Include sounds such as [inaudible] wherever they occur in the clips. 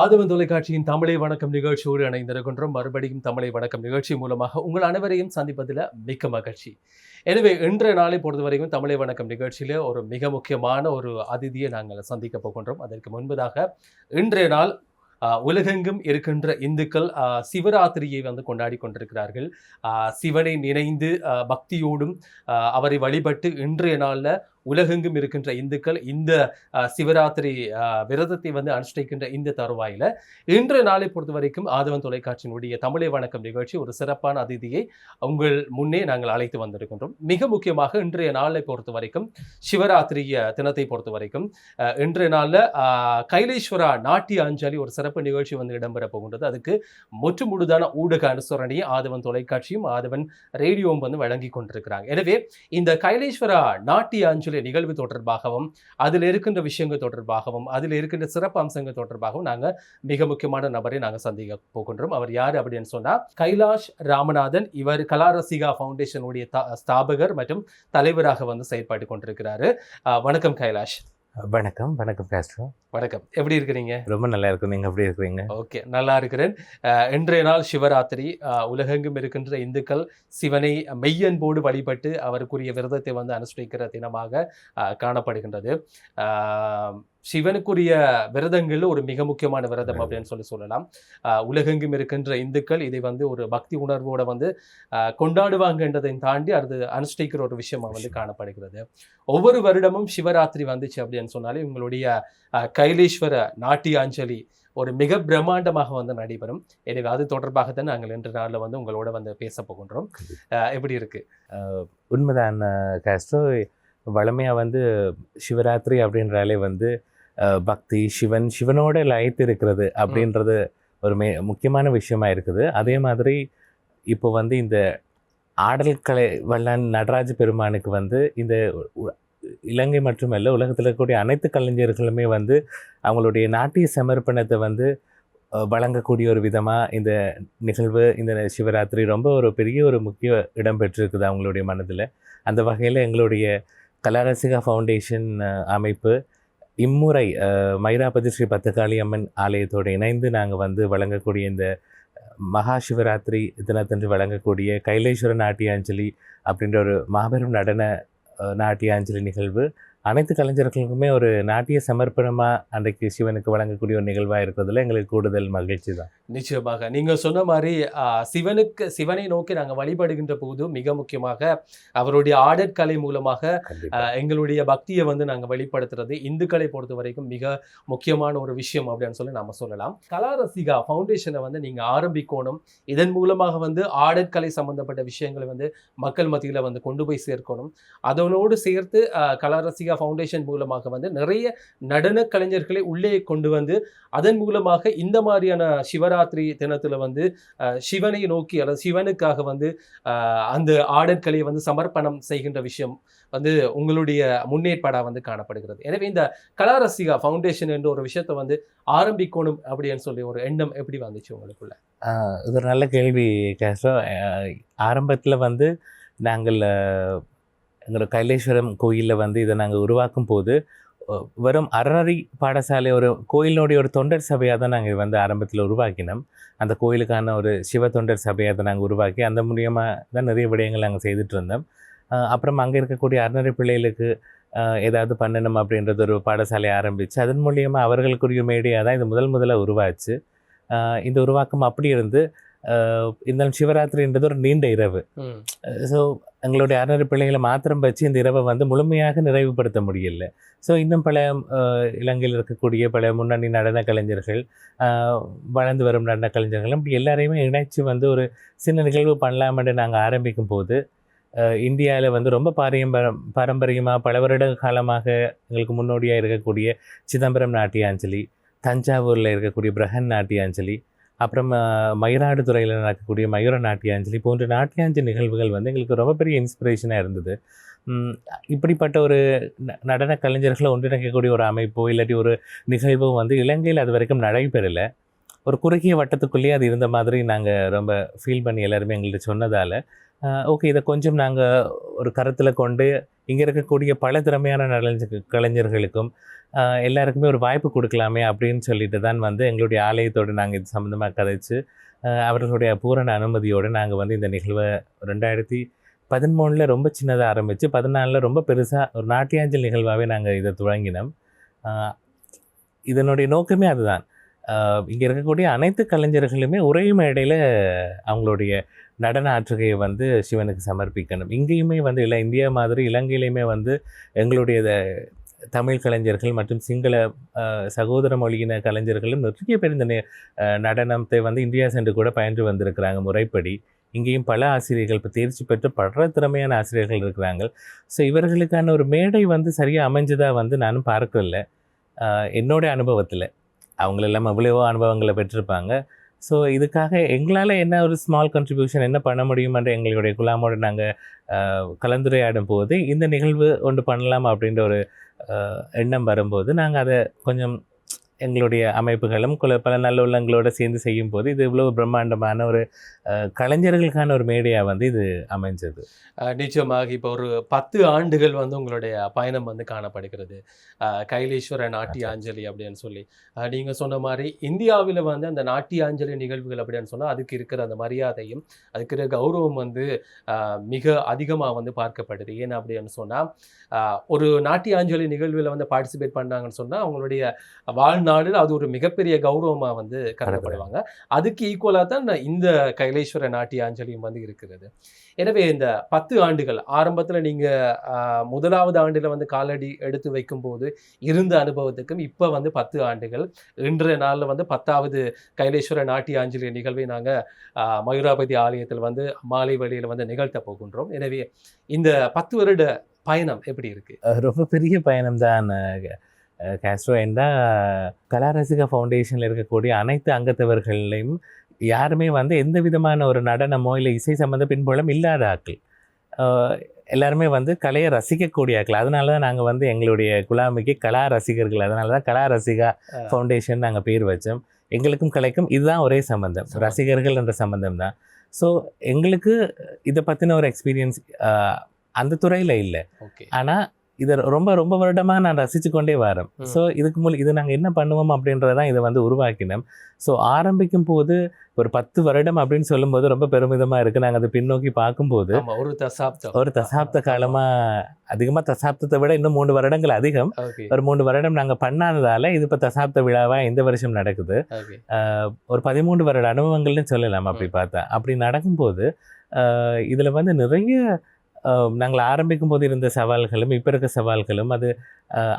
ஆதவன் தொலைக்காட்சியின் தமிழை வணக்கம் நிகழ்ச்சியோடு இணைந்திருக்கின்றோம். மறுபடியும் தமிழை வணக்கம் நிகழ்ச்சி மூலமாக உங்கள் அனைவரையும் சந்திப்பதில் மிக்க மகிழ்ச்சி. எனவே இன்றைய நாளை பொறுத்தவரைக்கும் தமிழை வணக்கம் நிகழ்ச்சியில் ஒரு மிக முக்கியமான ஒரு அதிதியை நாங்கள் சந்திக்க போகின்றோம். அதற்கு முன்பதாக இன்றைய நாள் உலகெங்கும் இருக்கின்ற இந்துக்கள் சிவராத்திரியை வந்து கொண்டாடி கொண்டிருக்கிறார்கள். சிவனை நினைந்து பக்தியோடும் அவரை வழிபட்டு இன்றைய நாளில் உலகெங்கும் இருக்கின்ற இந்துக்கள் இந்த சிவராத்திரி விரதத்தை வந்து அனுஷ்டிக்கின்ற இந்த தருவாயில் இன்றைய நாளை பொறுத்த வரைக்கும் ஆதவன் தொலைக்காட்சியினுடைய தமிழை வணக்கம் நிகழ்ச்சி ஒரு சிறப்பான அதிதியை உங்கள் முன்னே நாங்கள் அழைத்து வந்திருக்கின்றோம். மிக முக்கியமாக இன்றைய நாளை பொறுத்த வரைக்கும் சிவராத்திரி தினத்தை பொறுத்த வரைக்கும் இன்றைய நாளில் கைலேஸ்வரா நாட்டிய அஞ்சலி ஒரு சிறப்பு நிகழ்ச்சி வந்து இடம்பெற போகின்றது. அதுக்கு முற்று முழுதான ஊடக அனுசரணையை ஆதவன் தொலைக்காட்சியும் ஆதவன் ரேடியோவும் வந்து வழங்கி கொண்டிருக்கிறாங்க. எனவே இந்த கைலேஸ்வரா நாட்டிய அஞ்சலி நிகழ்வு தொடர்பாகவும் அதில் இருக்கின்ற விஷயங்கள் தொடர்பாகவும் அதில் இருக்கின்ற சிறப்பு அம்சங்கள் தொடர்பாகவும் நாங்கள் மிக முக்கியமான நபரை நாங்கள் சந்திக்க போகின்றோம். அவர் யார் அப்படின்னு சொன்னா கைலாஷ் ராமநாதன். இவர் கலாரசிகா ஃபவுண்டேஷனுடைய ஸ்தாபகர் மற்றும் தலைவராக வந்து செயல்பட்டு கொண்டிருக்கிறாரு. வணக்கம் கைலாஷ். வணக்கம் வணக்கம் காஸ்ட்ரோ வணக்கம். எப்படி இருக்கிறீங்க? ரொம்ப நல்லா இருக்கும். நீங்கள் எப்படி இருக்கிறீங்க? ஓகே நல்லா இருக்கிறேன். இன்றைய நாள் சிவராத்திரி. உலகெங்கும் இருக்கின்ற இந்துக்கள் சிவனை மெய்யன்போடு வழிபட்டு அவருக்குரிய விரதத்தை வந்து அனுஷ்டிக்கிற தினமாக காணப்படுகின்றது. சிவனுக்குரிய விரதங்கள் ஒரு மிக முக்கியமான விரதம் அப்படின்னு சொல்லி சொல்லலாம். உலகெங்கும் இருக்கின்ற இந்துக்கள் இதை வந்து ஒரு பக்தி உணர்வோட வந்து கொண்டாடுவாங்கன்றதை தாண்டி அது அனுஷ்டிக்கிற ஒரு விஷயமா வந்து காணப்படுகிறது. ஒவ்வொரு வருடமும் சிவராத்திரி வந்துச்சு அப்படின்னு சொன்னாலே உங்களுடைய கைலேஸ்வர நாட்டியாஞ்சலி ஒரு மிக பிரம்மாண்டமாக வந்து நடைபெறும். எனவே அது தொடர்பாகத்தான் நாங்கள் இன்று நாளில் வந்து உங்களோட வந்து பேச போகின்றோம். எப்படி இருக்கு? உண்மைதான் காஸ்ட்ரோ வழமையாக வந்து சிவராத்திரி அப்படின்றாலே வந்து பக்தி சிவன் சிவனோட லயத்து இருக்கிறது அப்படின்றது ஒரு மே முக்கியமான விஷயமா இருக்குது. அதே மாதிரி இப்போ வந்து இந்த ஆடல் கலை வல்லான் நடராஜ பெருமானுக்கு வந்து இந்த இலங்கை மட்டுமல்ல உலகத்தில் இருக்கக்கூடிய அனைத்து கலைஞர்களுமே வந்து அவங்களுடைய நாட்டிய சமர்ப்பணத்தை வந்து வழங்கக்கூடிய ஒரு விதமாக இந்த நிகழ்வு இந்த சிவராத்திரி ரொம்ப ஒரு பெரிய ஒரு முக்கிய இடம் பெற்றிருக்குது அவங்களுடைய மனதில். அந்த வகையில் எங்களுடைய கலாரசிகா ஃபவுண்டேஷன் அமைப்பு இம்முறை மயிராபதி ஸ்ரீ பத்தகாளி அம்மன் ஆலயத்தோடு இணைந்து நாங்கள் வந்து வழங்கக்கூடிய இந்த மகா சிவராத்திரி தினத்தன்று வழங்கக்கூடிய கைலேஸ்வர நாட்டியாஞ்சலி அப்படின்ற ஒரு மாபெரும் நடன நாட்டியாஞ்சலி நிகழ்வு அனைத்து கலைஞர்களுக்குமே ஒரு நாட்டிய சமர்ப்பணமாக அன்றைக்கு சிவனுக்கு வழங்கக்கூடிய ஒரு நிகழ்வாக இருக்கிறதுல எங்களுக்கு கூடுதல் மகிழ்ச்சி தான். நிச்சயமாக. நீங்க சொன்ன மாதிரி சிவனுக்கு சிவனை நோக்கி நாங்கள் வழிபடுகின்ற போது மிக முக்கியமாக அவருடைய ஆடற்கலை மூலமாக எங்களுடைய பக்தியை வந்து நாங்கள் வெளிப்படுத்துறது இந்துக்களை பொறுத்த வரைக்கும் மிக முக்கியமான ஒரு விஷயம் அப்படின்னு சொல்லி நாம சொல்லலாம். கலாரசிகா ஃபவுண்டேஷனை வந்து நீங்க ஆரம்பிக்கணும். இதன் மூலமாக வந்து ஆடற்கலை சம்பந்தப்பட்ட விஷயங்களை வந்து மக்கள் மத்தியில வந்து கொண்டு போய் சேர்க்கணும். அதனோடு சேர்த்து அஹ், இந்தியா ஃபவுண்டேஷன் மூலமாக வந்து நிறைய நடன கலைஞர்களை உள்ளே கொண்டு வந்து அதன் மூலமாக இந்த மாதிரியான சிவராத்திரி தினத்தில் வந்து சிவனை நோக்கி அல்லது சிவனுக்காக வந்து அந்த ஆடற்கலையை வந்து சமர்ப்பணம் செய்கின்ற விஷயம் வந்து உங்களுடைய முன்னேற்பாடாக வந்து காணப்படுகிறது. எனவே இந்த கலாரசிகா ஃபவுண்டேஷன் என்ற ஒரு விஷயத்தை வந்து ஆரம்பிக்கணும் அப்படின்னு சொல்லி ஒரு எண்ணம் எப்படி வந்துச்சு உங்களுக்குள்ள? இது ஒரு நல்ல கேள்வி கேஸ்டோ ஆரம்பத்தில் வந்து நாங்கள் எங்களோட கைலேஸ்வரம் கோயிலில் வந்து இதை நாங்கள் உருவாக்கும் போது வெறும் அறநறி பாடசாலை ஒரு கோயிலினுடைய ஒரு தொண்டர் சபையாக தான் நாங்கள் வந்து ஆரம்பத்தில் உருவாக்கினோம். அந்த கோயிலுக்கான ஒரு சிவ தொண்டர் சபையாக தான் நாங்கள் உருவாக்கி அந்த மூலியமாக தான் நிறைய விடயங்கள் நாங்கள் செய்துட்டு இருந்தோம். அப்புறம் அங்கே இருக்கக்கூடிய அறநறி பிள்ளைகளுக்கு ஏதாவது பண்ணணும் அப்படின்றது ஒரு பாடசாலையை ஆரம்பித்து அதன் மூலியமாக அவர்களுக்குரிய மேடையாக தான் இது முதல் முதல்ல உருவாச்சு. இந்த உருவாக்கம் அப்படி இருந்து இருந்தாலும் சிவராத்திரின்றது ஒரு நீண்ட இரவு. ஸோ எங்களுடைய அறநூறு பிள்ளைகளை மாத்திரம் வச்சு இந்த இரவை வந்து முழுமையாக நிறைவுபடுத்த முடியல. ஸோ இன்னும் பல இலங்கையில் இருக்கக்கூடிய பல முன்னணி நடன கலைஞர்கள் வளர்ந்து வரும் நடன கலைஞர்கள் இப்படி எல்லாரையுமே இணைச்சு வந்து ஒரு சின்ன நிகழ்வு பண்ணலாமென்று நாங்கள் ஆரம்பிக்கும் போது இந்தியாவில் வந்து ரொம்ப பாரம்பரம் பாரம்பரியமாக பல வருட காலமாக எங்களுக்கு முன்னோடியாக இருக்கக்கூடிய சிதம்பரம் நாட்டியாஞ்சலி தஞ்சாவூரில் இருக்கக்கூடிய பிரகன் நாட்டியாஞ்சலி அப்புறம் மயிலாடுதுறையில் நடக்கக்கூடிய மயூர நாட்டியாஞ்சலி போன்ற நாட்டியாஞ்சலி நிகழ்வுகள் வந்து எங்களுக்கு ரொம்ப பெரிய இன்ஸ்பிரேஷனாக இருந்தது. இப்படிப்பட்ட ஒரு ந- நடன கலைஞர்களை ஒன்றிணைக்கக்கூடிய ஒரு அமைப்போ இல்லாட்டி ஒரு நிகழ்வோ வந்து இலங்கையில் அது வரைக்கும் நடைபெறலை. ஒரு குறுகிய வட்டத்துக்குள்ளேயே அது இருந்த மாதிரி நாங்கள் ரொம்ப ஃபீல் பண்ணி எல்லாருமே எங்கள்கிட்ட சொன்னதால் ஓகே இதை கொஞ்சம் நாங்கள் ஒரு கருத்தில் கொண்டு இங்கே இருக்கக்கூடிய பல திறமையான நலஞ்ச கலைஞர்களுக்கும் எல்லாருக்குமே ஒரு வாய்ப்பு கொடுக்கலாமே அப்படின்னு சொல்லிட்டு தான் வந்து எங்களுடைய ஆலயத்தோடு நாங்கள் இது சம்மந்தமாக கதைச்சு அவர்களுடைய பூரண அனுமதியோடு நாங்கள் வந்து இந்த நிகழ்வை ரெண்டாயிரத்தி பதிமூணில் ரொம்ப சின்னதாக ஆரம்பித்து பதினாலில் ரொம்ப பெருசாக ஒரு நாட்டியாஞ்சல் நிகழ்வாகவே நாங்கள் இதை துவங்கினோம். இதனுடைய நோக்கமே அதுதான். இங்கே இருக்கக்கூடிய அனைத்து கலைஞர்களுமே ஒரே மேடையில் அவங்களுடைய நடன ஆற்றுகையை வந்து சிவனுக்கு சமர்ப்பிக்கணும். இங்கேயுமே வந்து இல்லை இந்தியா மாதிரி இலங்கையிலையுமே வந்து எங்களுடைய தமிழ் கலைஞர்கள் மற்றும் சிங்கள சகோதர மொழியின கலைஞர்களும் நிறைய பேர் இந்த நடனத்தை வந்து இந்தியா சென்று கூட பயின்று வந்திருக்கிறாங்க முறைப்படி. இங்கேயும் பல ஆசிரியர்கள் இப்போ தேர்ச்சி பெற்று பல திறமையான ஆசிரியர்கள் இருக்கிறாங்க. ஸோ இவர்களுக்கான ஒரு மேடை வந்து சரியாக அமைஞ்சதாக வந்து நானும் பார்க்கல ஆஹ் என்னோட அனுபவத்தில். அவங்களெல்லாம் எவ்வளவோ அனுபவங்களை பெற்றிருப்பாங்க. ஸோ இதுக்காக எங்களால் என்ன ஒரு ஸ்மால் கண்ட்ரிபியூஷன் என்ன பண்ண முடியுமென்ற எங்களுடைய குலாமோடு நாங்கள் கலந்துரையாடும் போது இந்த நிகழ்வு ஒன்று பண்ணலாம் அப்படின்ற ஒரு எண்ணம் வரும்போது நாங்கள் அதை கொஞ்சம் எங்களுடைய அமைப்புகளும் குல பல நல்ல உள்ளங்களோட சேர்ந்து செய்யும் போது இது இவ்வளோ பிரம்மாண்டமான ஒரு கலைஞர்களுக்கான ஒரு மேடையாக வந்து இது அமைஞ்சது. நிச்சயமாக இப்போ ஒரு பத்து ஆண்டுகள் வந்து உங்களுடைய பயணம் வந்து காணப்படுகிறது. கைலேஸ்வர நாட்டியாஞ்சலி அப்படின்னு சொல்லி. அஹ் நீங்க சொன்ன மாதிரி இந்தியாவில் வந்து அந்த நாட்டியாஞ்சலி நிகழ்வுகள் அப்படின்னு சொன்னா அதுக்கு இருக்கிற அந்த மரியாதையும் அதுக்கு இருக்கிற கௌரவம் வந்து மிக அதிகமாக வந்து பார்க்கப்படுது. ஏன் அப்படின்னு சொன்னா அஹ் ஒரு நாட்டியாஞ்சலி நிகழ்வில் வந்து பார்ட்டிசிபேட் பண்ணாங்கன்னு சொன்னா அவங்களுடைய வாழ்நாளில் அது ஒரு மிகப்பெரிய கௌரவமா வந்து கருதப்படுவாங்க. அதுக்கு ஈக்குவலாக தான் இந்த கைலேஸ்வர நாட்டியாஞ்சலியும் வந்து இருக்கிறது. எனவே இந்த பத்து ஆண்டுகள் ஆரம்பத்தில் நீங்கள் முதலாவது ஆண்டில் வந்து காலடி எடுத்து வைக்கும்போது இருந்த அனுபவத்துக்கும் இப்போ வந்து பத்து ஆண்டுகள் இன்றைய நாளில் வந்து பத்தாவது கைலேஸ்வர நாட்டியாஞ்சலி நிகழ்வை நாங்கள் மயூராபதி ஆலயத்தில் வந்து மாலை வழியில் வந்து நிகழ்த்த போகின்றோம். எனவே இந்த பத்து வருட பயணம் எப்படி இருக்கு? ரொம்ப பெரிய பயணம் தான் கேஸ்ட்ரோ என்றா கலாரசிகா ஃபவுண்டேஷனில் இருக்கக்கூடிய அனைத்து அங்கத்தவர்களையும் யாருமே வந்து எந்த விதமான ஒரு நடனமோ இல்லை இசை சம்மந்த பின்புலம் இல்லாத ஆட்கள். அஹ் எல்லாருமே வந்து கலையை ரசிக்கக்கூடிய ஆட்கள். அதனால தான் நாங்கள் வந்து எங்களுடைய குலாமிக்கு கலா ரசிகர்கள் அதனால தான் கலா ரசிகா. ஃபவுண்டேஷன் நாங்கள் பேர் வச்சோம். எங்களுக்கும் கலைக்கும் இதுதான் ஒரே சம்பந்தம். ரசிகர்கள் என்ற சம்பந்தம் தான். ஸோ எங்களுக்கு இதை பற்றின ஒரு எக்ஸ்பீரியன்ஸ் அந்த துறையில் இல்லை. ஓகே. ஆனால் இதை ரொம்ப ரொம்ப வருடமாக நான் ரசித்து கொண்டே வரேன். ஸோ இதுக்கு முன் இது நாங்கள் என்ன பண்ணுவோம் அப்படின்றத தான் இதை வந்து உருவாக்கினோம் ஸோ ஆரம்பிக்கும் போது ஒரு பத்து வருடம் அப்படின்னு சொல்லும்போது ரொம்ப பெருமிதமாக இருக்குது நாங்கள் அதை பின்னோக்கி பார்க்கும்போது ஒரு தசாப்தம். ஒரு தசாப்த காலமாக அதிகமாக தசாப்தத்தை விட இன்னும் மூன்று வருடங்கள் அதிகம். ஒரு மூன்று வருடம் நாங்கள் பண்ணாததால இது இப்போ தசாப்த விழாவாக இந்த வருஷம் நடக்குது. ஒரு பதிமூன்று வருட அனுபவங்கள்னு சொல்லலாம் அப்படி பார்த்தா. அப்படி நடக்கும்போது இதில் வந்து நிறைய நாங்கள் ஆரம்பிக்கும் போது இருந்த சவால்களும் இப்போ இருக்க சவால்களும் அது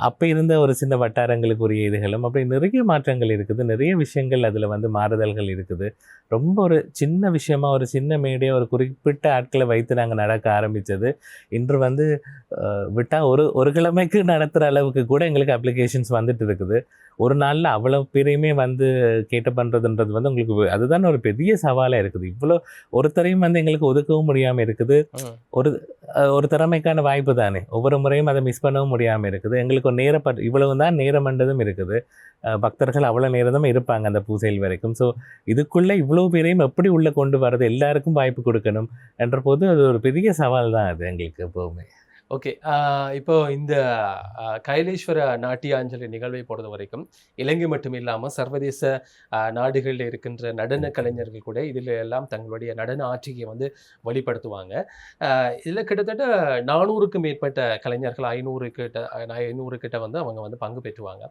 அப்போ இருந்த ஒரு சின்ன வட்டாரங்களுக்குரிய இதுகளும் அப்படி நிறைய மாற்றங்கள் இருக்குது நிறைய விஷயங்கள் அதில் வந்து மாறுதல்கள் இருக்குது. ரொம்ப ஒரு சின்ன விஷயமா ஒரு சின்ன மேடையாக ஒரு குறிப்பிட்ட ஆட்களை வைத்து நாங்கள் நடக்க ஆரம்பித்தது இன்று வந்து விட்டால் ஒரு ஒரு கிழமைக்கு நடத்துகிற அளவுக்கு கூட எங்களுக்கு அப்ளிகேஷன்ஸ் வந்துட்டு இருக்குது. ஒரு நாளில் அவ்வளோ பேரையுமே வந்து கேட்டு பண்ணுறதுன்றது வந்து உங்களுக்கு அதுதான் ஒரு பெரிய சவாலாக இருக்குது. இவ்வளோ ஒருத்தரையும் வந்து எங்களுக்கு ஒதுக்கவும் முடியாமல் இருக்குது. ஒரு ஒரு திறமைக்கான வாய்ப்பு தானே. ஒவ்வொரு முறையும் அதை மிஸ் பண்ணவும் முடியாமல் இருக்குது. எங்களுக்கு ஒரு நேர இவ்வளவு தான் நேரமண்டதும் இருக்குது. பக்தர்கள் அவ்வளோ நேரம் தான் இருப்பாங்க அந்த பூசையில் வரைக்கும். ஸோ இதுக்குள்ளே இவ்வளோ பேரையும் எப்படி உள்ளே கொண்டு வரது எல்லாருக்கும் வாய்ப்பு கொடுக்கணும் என்ற போது அது ஒரு பெரிய சவால் தான் அது எங்களுக்கு எப்போவுமே. ஓகே. இப்போ இந்த கைலேஸ்வர நாட்டியாஞ்சலி நிகழ்வை பொறுத்த வரைக்கும் இலங்கை மட்டும் இல்லாமல் சர்வதேச நாடுகளில் இருக்கின்ற நடன கலைஞர்கள் கூட இதில் எல்லாம் தங்களுடைய நடன ஆட்சியை வந்து வெளிப்படுத்துவாங்க இதில் கிட்டத்தட்ட நானூறுக்கும் மேற்பட்ட கலைஞர்கள் ஐநூறு கிட்ட ஐநூறு கிட்ட வந்து அவங்க வந்து பங்கு பெற்றுவாங்க.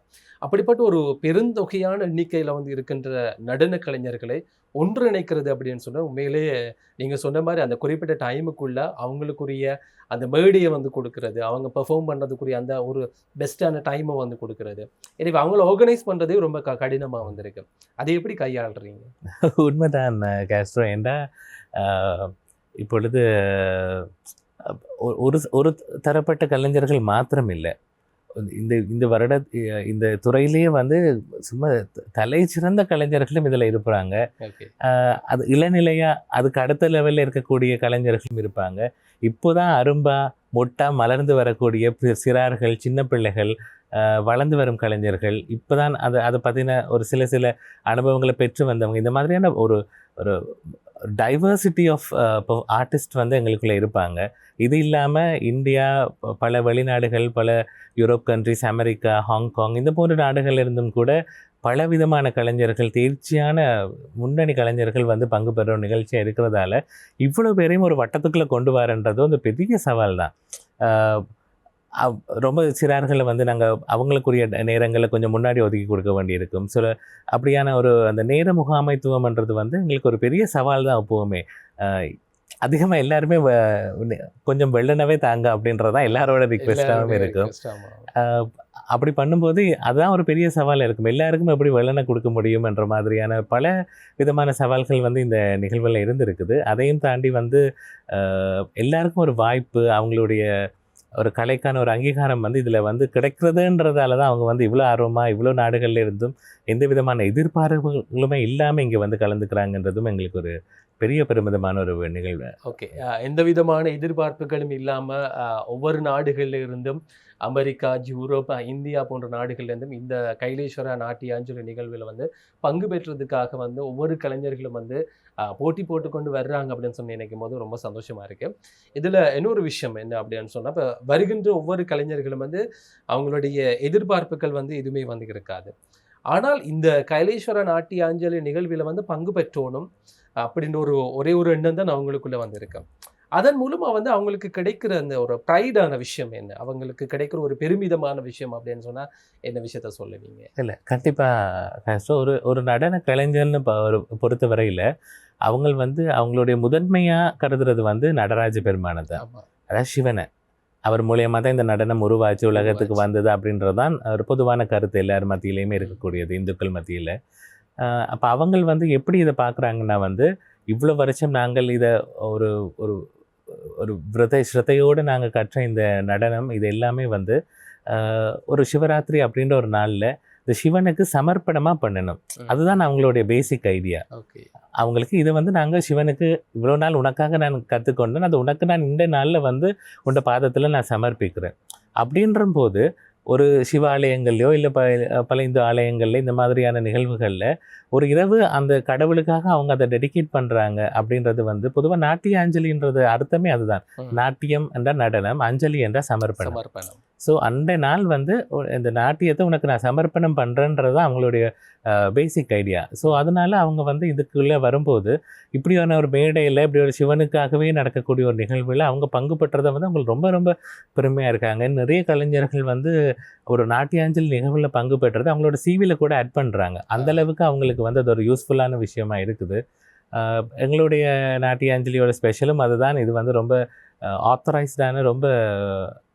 அப்படிப்பட்ட ஒரு பெருந்தொகையான எண்ணிக்கையில் வந்து இருக்கின்ற நடன கலைஞர்களை ஒன்றிணைக்கிறது அப்படின்னு சொன்னால் உண்மையிலேயே நீங்கள் சொன்ன மாதிரி அந்த குறிப்பிட்ட டைமுக்குள்ள அவங்களுக்குரிய அந்த மேடையை வந்து கொடுக்கறது அவங்க பெர்ஃபார்ம் பண்ணுறதுக்குரிய அந்த ஒரு பெஸ்ட்டான டைமை வந்து கொடுக்கறது. எனவே அவங்கள ஆர்கனைஸ் பண்ணுறதே ரொம்ப க கடினமாக வந்திருக்கு. அதை எப்படி கையாளுறீங்க? [laughs] உண்மைதான் கேஸ்ட்ரோ ஏண்டா இப்பொழுது ஒரு ஒரு தரப்பட்ட கலைஞர்கள் மாத்திரம் இல்லை இந்த இந்த வருட இந்த துறையிலேயே வந்து சும்மா தலை சிறந்த கலைஞர்களும் இதில் இருப்பாங்க. அது இளநிலையா அதுக்கு அடுத்த லெவலில் இருக்கக்கூடிய கலைஞர்களும் இருப்பாங்க. இப்போதான் அரும்பா மொட்டா மலர்ந்து வரக்கூடிய சிறார்கள் சின்ன பிள்ளைகள் வளர்ந்து வரும் கலைஞர்கள் இப்போதான் அது அதை பற்றின ஒரு சில சில அனுபவங்களை பெற்று வந்தவங்க. இந்த மாதிரியான ஒரு ஒரு டைவர்சிட்டி ஆஃப் uh, இப்போ ஆர்டிஸ்ட் வந்து எங்களுக்குள்ளே இருப்பாங்க. இது இல்லாமல் இந்தியா பல வெளிநாடுகள் பல யூரோப் கண்ட்ரிஸ் அமெரிக்கா ஹாங்காங் இந்த போன்ற நாடுகள் இருந்தும் கூட பல விதமான கலைஞர்கள் தேர்ச்சியான முன்னணி கலைஞர்கள் வந்து பங்கு பெறும் நிகழ்ச்சியாக இருக்கிறதால இவ்வளோ பேரையும் ஒரு வட்டத்துக்குள்ளே கொண்டு வரன்றதும் வந்து பெரிய சவால் தான் ரொம்ப சிறார்களை வந்து நாங்கள் அவங்களுக்குரிய நேரங்களை கொஞ்சம் முன்னாடி ஒதுக்கி கொடுக்க வேண்டியிருக்கும். சில அப்படியான ஒரு அந்த நேர முகாமைத்துவம்ன்றது வந்து எங்களுக்கு ஒரு பெரிய சவால் தான் எப்போவுமே அதிகமாக எல்லாருமே கொஞ்சம் வெள்ளனவே தாங்க அப்படின்றது தான் எல்லாரோட ரிக்வெஸ்டாகவும் இருக்கும் அப்படி பண்ணும்போது அதுதான் ஒரு பெரிய சவால் இருக்கும். எல்லாருக்கும் எப்படி வெள்ளனை கொடுக்க முடியும் என்ற மாதிரியான பல விதமான சவால்கள் வந்து இந்த நிகழ்வில் இருந்திருக்குது. அதையும் தாண்டி வந்து எல்லாருக்கும் ஒரு வாய்ப்பு அவங்களுடைய ஒரு கலைக்கான ஒரு அங்கீகாரம் வந்து இதில் வந்து கிடைக்கிறதுன்றதால தான் அவங்க வந்து இவ்வளோ ஆர்வமாக இவ்வளோ நாடுகளில் இருந்தும் எந்த விதமான எதிர்பார்ப்புகளுமே இல்லாமல் இங்கே வந்து கலந்துக்கிறாங்கன்றதும் எங்களுக்கு ஒரு பெரிய பெருமிதமான ஒரு நிகழ்வு. ஓகே எந்த விதமான எதிர்பார்ப்புகளும் இல்லாமல் ஒவ்வொரு நாடுகளில் இருந்தும் அமெரிக்கா யூரோப் இந்தியா போன்ற நாடுகள்லேருந்தும் இந்த கைலேஸ்வரா நாட்டியாஞ்சலி நிகழ்வில் வந்து பங்கு பெற்றதுக்காக வந்து ஒவ்வொரு கலைஞர்களும் வந்து போட்டி போட்டுக்கொண்டு வர்றாங்க அப்படின்னு சொல்லி நினைக்கும் போது ரொம்ப சந்தோஷமாக இருக்குது இதில் இன்னொரு விஷயம் என்ன அப்படின்னு சொன்னால் இப்போ வருகின்ற ஒவ்வொரு கலைஞர்களும் வந்து அவங்களுடைய எதிர்பார்ப்புகள் வந்து எதுவுமே வந்து இருக்காது. ஆனால் இந்த கைலேஸ்வர நாட்டியாஞ்சலி நிகழ்வில் வந்து பங்கு பெற்றோனும் அப்படின்ற ஒரு ஒரே ஒரு எண்ணம் தான் அவங்களுக்குள்ள வந்திருக்கேன் அதன் மூலமா வந்து அவங்களுக்கு கிடைக்கிற அந்த ஒரு ப்ரைடான விஷயம் என்ன? அவங்களுக்கு கிடைக்கிற ஒரு பெருமிதமான விஷயம் அப்படின்னு சொன்னா என்ன விஷயத்த சொல்லுவீங்க? இல்லை கண்டிப்பாக ஸோ ஒரு ஒரு நடன கலைஞர்னு பொறுத்த வரையில் அவங்க வந்து அவங்களுடைய முதன்மையாக கருதுறது வந்து நடராஜ பெருமானை தான் அதாவது சிவனை. அவர் மூலியமாக தான் இந்த நடனம் உருவாச்சு உலகத்துக்கு. வந்தது அப்படின்றது தான் ஒரு பொதுவான கருத்து எல்லார் மத்தியிலையுமே இருக்கக்கூடியது இந்துக்கள் மத்தியில். அப்போ அவங்க வந்து எப்படி இதை பார்க்குறாங்கன்னா வந்து இவ்வளோ வருஷம் நாங்கள் இதை ஒரு ஒரு ஒரு விரத ஸ்ரத்தையோடு நாங்கள் கற்ற இந்த நடனம் இது எல்லாமே வந்து ஒரு சிவராத்திரி அப்படின்ற ஒரு நாளில் இந்த சிவனுக்கு சமர்ப்பணமாக பண்ணணும். அதுதான் அவங்களுடைய பேசிக் ஐடியா அவங்களுக்கு இதை வந்து நாங்கள் சிவனுக்கு இவ்வளோ நாள் உனக்காக நான் கற்றுக்கொண்டேன் அது உனக்கு நான் இந்த நாளில் வந்து உண்ட பாதத்தில் நான் சமர்ப்பிக்கிறேன். அப்படின்ற போது ஒரு சிவாலயங்கள்லையோ இல்லை ப பல இந்து ஆலயங்கள்ல இந்த மாதிரியான நிகழ்வுகளில் ஒரு இரவு அந்த கடவுளுக்காக அவங்க அதை டெடிகேட் பண்ணுறாங்க அப்படின்றது வந்து பொதுவாக நாட்டிய அஞ்சலின்றது அர்த்தமே அதுதான். நாட்டியம் என்ற நடனம் அஞ்சலி என்ற சமர்ப்பணம். சமர்ப்பணம். ஸோ அந்த நாள் வந்து இந்த நாட்டியத்தை உனக்கு நான் சமர்ப்பணம் பண்ணுறேன்றது தான் அவங்களுடைய பேசிக் ஐடியா ஸோ அதனால அவங்க வந்து இதுக்குள்ளே வரும்போது இப்படியான ஒரு மேடையில் இப்படி ஒரு சிவனுக்காகவே நடக்கக்கூடிய ஒரு நிகழ்வில் அவங்க பங்கு பெற்றதை வந்து அவங்களுக்கு ரொம்ப ரொம்ப பெருமையாக இருக்காங்க. நிறைய கலைஞர்கள் வந்து ஒரு நாட்டியாஞ்சலி நிகழ்வில் பங்கு பெற்றது அவங்களோட சிவியில் கூட ஆட் பண்ணுறாங்க அந்த அளவுக்கு அவங்களுக்கு வந்து அது ஒரு யூஸ்ஃபுல்லான விஷயமா இருக்குது. எங்களுடைய நாட்டியாஞ்சலியோட ஸ்பெஷலும் அதுதான். இது வந்து ரொம்ப ஆத்தரைஸ்டான ரொம்ப